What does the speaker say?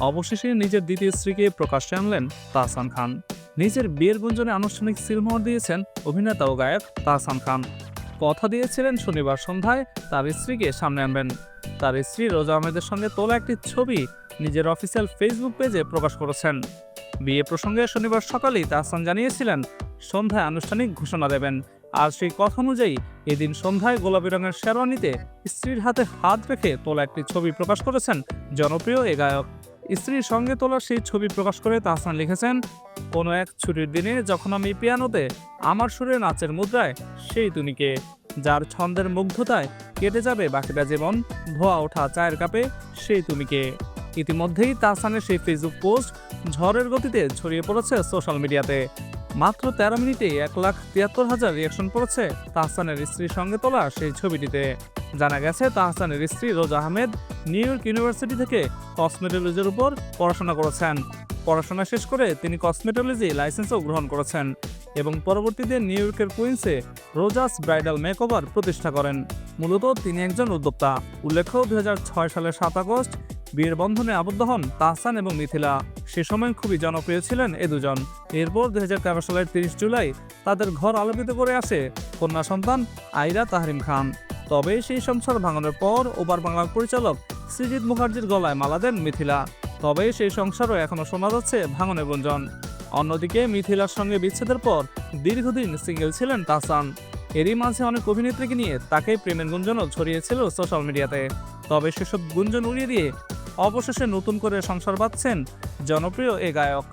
অবশেষে নিজের দ্বিতীয় স্ত্রীকে প্রকাশ্যে আনলেন তাহসান খান। নিজের বিয়ের গুঞ্জনে আনুষ্ঠানিক সিলমোহর দিয়েছেন অভিনেতা ও গায়ক তাহসান খান। কথা দিয়েছিলেন শনিবার সন্ধ্যায় তার স্ত্রীকে সামনে আনবেন। তার স্ত্রী রোজা আহমেদের সঙ্গে তোলা একটি ছবি নিজের অফিসিয়াল ফেসবুক পেজে প্রকাশ করেছেন। বিয়ে প্রসঙ্গে শনিবার সকালেই তাহসান জানিয়েছিলেন, সন্ধ্যায় আনুষ্ঠানিক ঘোষণা দেবেন। আর সেই কথা অনুযায়ী এদিন সন্ধ্যায় গোলাপি রঙের শেরওয়ানিতে স্ত্রীর হাতে হাত রেখে তোলা একটি ছবি প্রকাশ করেছেন জনপ্রিয় এ গায়ক। স্ত্রীর সঙ্গে তোলা সেই ছবি প্রকাশ করে তাহসান লিখেছেন, কোনো এক ছুটির দিনে যখন আমি পিয়ানোতে আমার সুরে নাচের মুদ্রায় সেই তুমিকে যার ছন্দের মুগ্ধতায় কেটে যাবে বাকিটা জীবন, ধোয়া ওঠা চায়ের কাপে সেই তুমিকে ইতিমধ্যেই তাহসানের সেই ফেসবুক পোস্ট ঝড়ের গতিতে ছড়িয়ে পড়েছে সোশ্যাল মিডিয়াতে। মাত্র তেরো মিনিটে এক লাখ তিয়াত্তর হাজার রিয়াকশন পড়েছে তাহসানের স্ত্রীর সঙ্গে তোলা সেই ছবিটিতে। জানা গেছে, তাহসানের স্ত্রী রোজা আহমেদ নিউ ইয়র্ক ইউনিভার্সিটি থেকে কসমেটোলজির উপর পড়াশোনা করেছেন। পড়াশোনা শেষ করে তিনি কসমেটোলজি লাইসেন্সও গ্রহণ করেছেন এবং পরবর্তীতে নিউ ইয়র্কের কুইন্সে রোজাস ব্রাইডাল মেকওভার প্রতিষ্ঠা করেন। মূলত তিনি একজন উদ্যোক্তা। উল্লেখ্য, দুই হাজার ছয় সালের সাত আগস্ট বিয়ের বন্ধনে আবদ্ধ হন তাহসান এবং মিথিলা। সে সময় খুবই জনপ্রিয় ছিলেন এ দুজন। এরপর দুই সালের তিরিশ জুলাই তাদের ঘর আলোকিত করে আসে কন্যা সন্তান আইরা তাহরিম খান। তবে সেই সংসার ভাঙনের পর ওবার বাংলার পরিচালক সৃজিৎ মুখার্জির গলায় মালা দেন মিথিলা। তবে সেই সংসারও এখনও শোনা যাচ্ছে ভাঙনের গুঞ্জন। অন্যদিকে মিথিলার সঙ্গে বিচ্ছেদের পর দীর্ঘদিন সিঙ্গেল ছিলেন তাসান এরই মাঝে অনেক অভিনেত্রীকে নিয়ে তাকে প্রেমের গুঞ্জনও ছড়িয়েছিল সোশ্যাল মিডিয়াতে। তবে সেসব গুঞ্জন উড়িয়ে দিয়ে অবশেষে নতুন করে সংসার পাচ্ছেন জনপ্রিয় এ গায়ক।